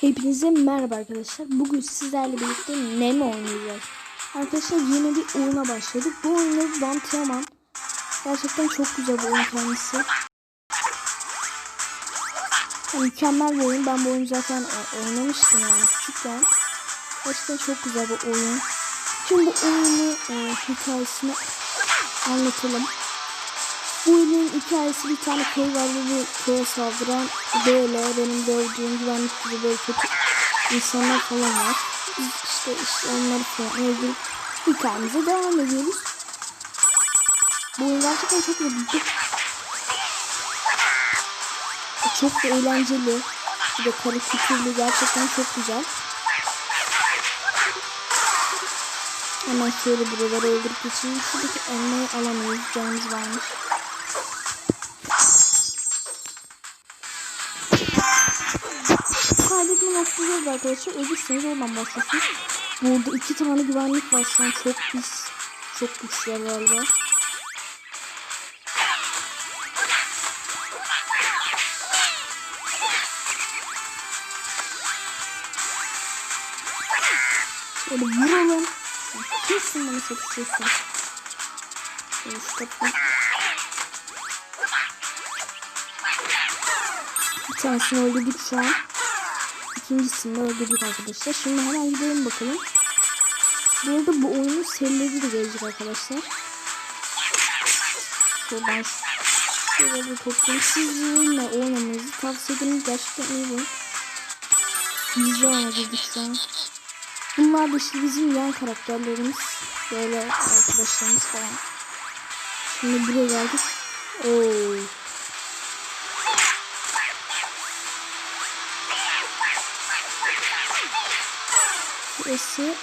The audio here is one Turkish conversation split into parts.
Hepinize merhaba arkadaşlar. Bugün sizlerle birlikte Nemo oynayacağız. Arkadaşlar yeni bir oyuna başladık. Bu oyunu Dantiyaman. Gerçekten çok güzel bir oyun kendisi. Mükemmel bir oyun. Ben bu oyunu zaten e, oynamıştım yani küçükken. Gerçekten çok güzel bir oyun. Şimdi bu oyunu e, hikayesini anlatalım. Bu oyunun hikayesi bir tane köy var ve bu köye saldıran böyle benim gördüğüm güvenlik gibi böyle kötü insanlar falan var. Biz işte, işte onları falan öldürüp hikayemize devam ediyoruz. Bu oyun gerçekten çok ilginç. Çok da eğlenceli. Bir de karikatürlü gerçekten çok güzel. Hemen şöyle buraları öldürüp geçeyim. Şuradaki elmayı alamayız. Canımız varmış. kaydetme noktaları arkadaşlar. Ölürseniz oradan başlasın. Burada iki tane güvenlik var şu an çok pis. Çok güçler galiba. Şöyle vuralım. Kesin şu kapıyı. Bir tanesini öldürdük şu an. İkincisini öldürdük arkadaşlar. Şimdi hemen gidelim bakalım. Bu arada bu oyunun serileri de gelecek arkadaşlar. Şuradan şöyle bir toplayayım. Sizinle oynamanızı tavsiye ederim. Gerçekten iyi bu. Güzel oynadık şu an. Bunlar da işte bizim yan karakterlerimiz. Böyle arkadaşlarımız falan. Şimdi buraya geldik. Oo. Burası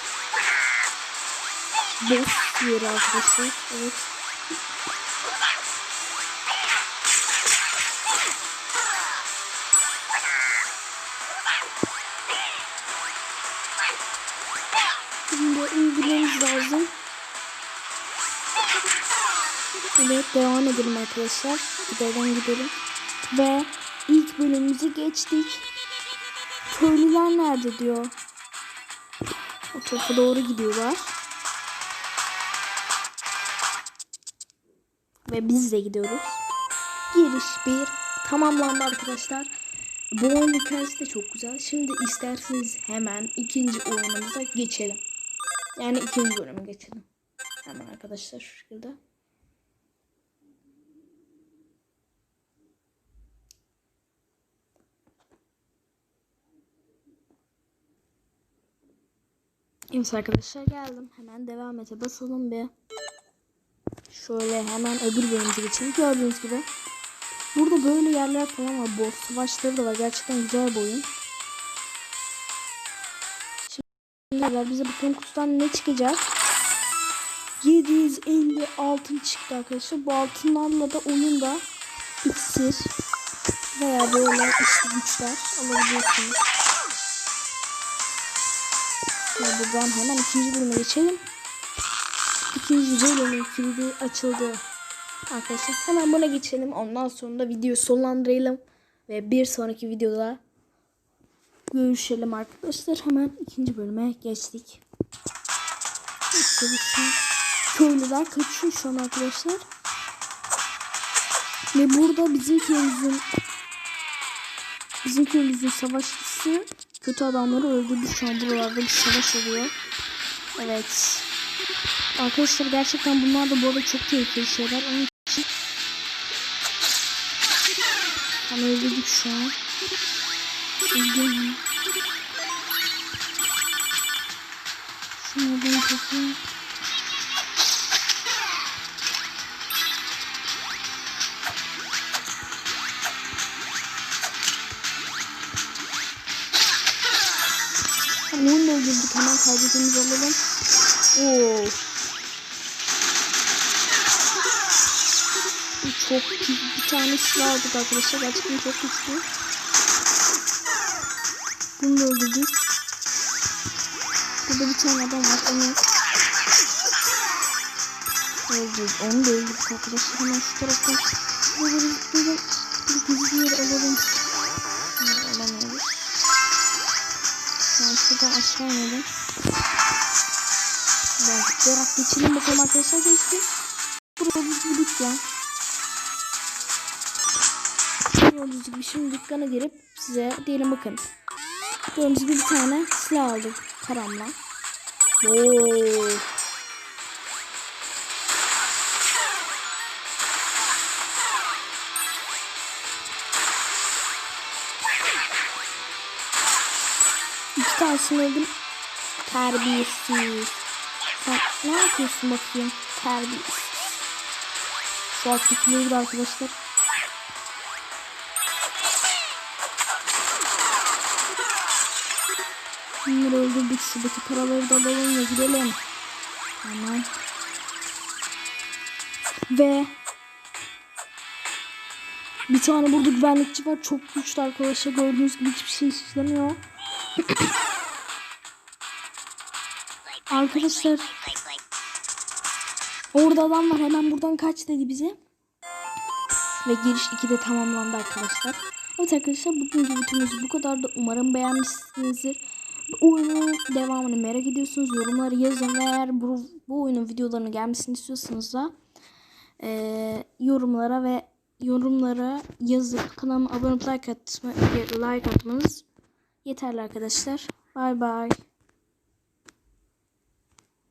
boss yeri arkadaşlar. Evet. Uygulamamız lazım. Evet devam edelim arkadaşlar. Gidelim gidelim. Ve ilk bölümümüzü geçtik. Köylüler nerede diyor. O tarafa doğru gidiyorlar. Ve biz de gidiyoruz. Giriş bir tamamlandı arkadaşlar. Bu oyun hikayesi de çok güzel. Şimdi isterseniz hemen ikinci oyunumuza geçelim. Yani ikinci bölüme geçelim. Hemen arkadaşlar şu şekilde. Evet arkadaşlar geldim. Hemen devam ete basalım bir. Şöyle hemen öbür bölümümüze geçelim. Gördüğünüz gibi. Burada böyle yerler falan var. Boss savaşları da var. Gerçekten güzel bir oyun. Şimdi bize bakalım kutudan ne çıkacak. 750 altın çıktı arkadaşlar. Bu altınlarla da oyunda iksir veya böyle işte güçler alabiliyorsunuz. Şimdi buradan hemen ikinci bölüme geçelim. İkinci bölümün kilidi açıldı. Arkadaşlar hemen buna geçelim. Ondan sonra da videoyu sonlandıralım. Ve bir sonraki videoda görüşelim arkadaşlar. Hemen ikinci bölüme geçtik. Arkadaşlar köylüler kaçıyor şu an arkadaşlar. Ve burada bizim köyümüzün bizim köyümüzün savaşçısı kötü adamları öldürdü şu an buralarda bir savaş oluyor. Evet. Arkadaşlar gerçekten bunlar da bu arada çok tehlikeli şeyler. Onun için Hani öldürdük şu an. Öldürdüm. Onu da öldürdük. Hemen kaydetimizi alalım. Oo. Çok bir tane silah aldık arkadaşlar. Gerçekten çok güçlü. Bunu da öldürdük. Burada bir tane adam var. Onu öldürdük. Onu da öldürdük arkadaşlar. Hemen şu taraftan böyle bir gizli yer alalım. Alamıyoruz. Yani şuradan aşağı inelim. Ben zıplayarak geçelim bakalım arkadaşlar geçti. Buraya biz gidip ya. Gördüğünüz gibi şimdi dükkana girip size diyelim bakın. Gördüğünüz gibi bir tane silah aldım karamla. Oo. İki tanesini öldüm. Terbiyesiz. Sen ne yapıyorsun bakayım? Terbiyesiz. Şu alttaki neydi arkadaşlar? Bunları öldürdük. Şuradaki paraları da alalım ve gidelim. Tamam. Ve bir tane burada güvenlikçi var. Çok güçlü arkadaşlar. Gördüğünüz gibi hiçbir şey işlemiyor. Arkadaşlar orada adam var. Hemen buradan kaç dedi bize. Ve giriş 2'de tamamlandı arkadaşlar. Evet arkadaşlar bugünkü videomuz bu kadar da umarım beğenmişsinizdir. Oyunun devamını merak ediyorsunuz. Yorumları yazın eğer bu, bu oyunun videolarını gelmesini istiyorsanız da eee, yorumlara ve yorumlara yazıp kanalıma abone olup like, atma, like atmanız yeterli arkadaşlar. Bay bay.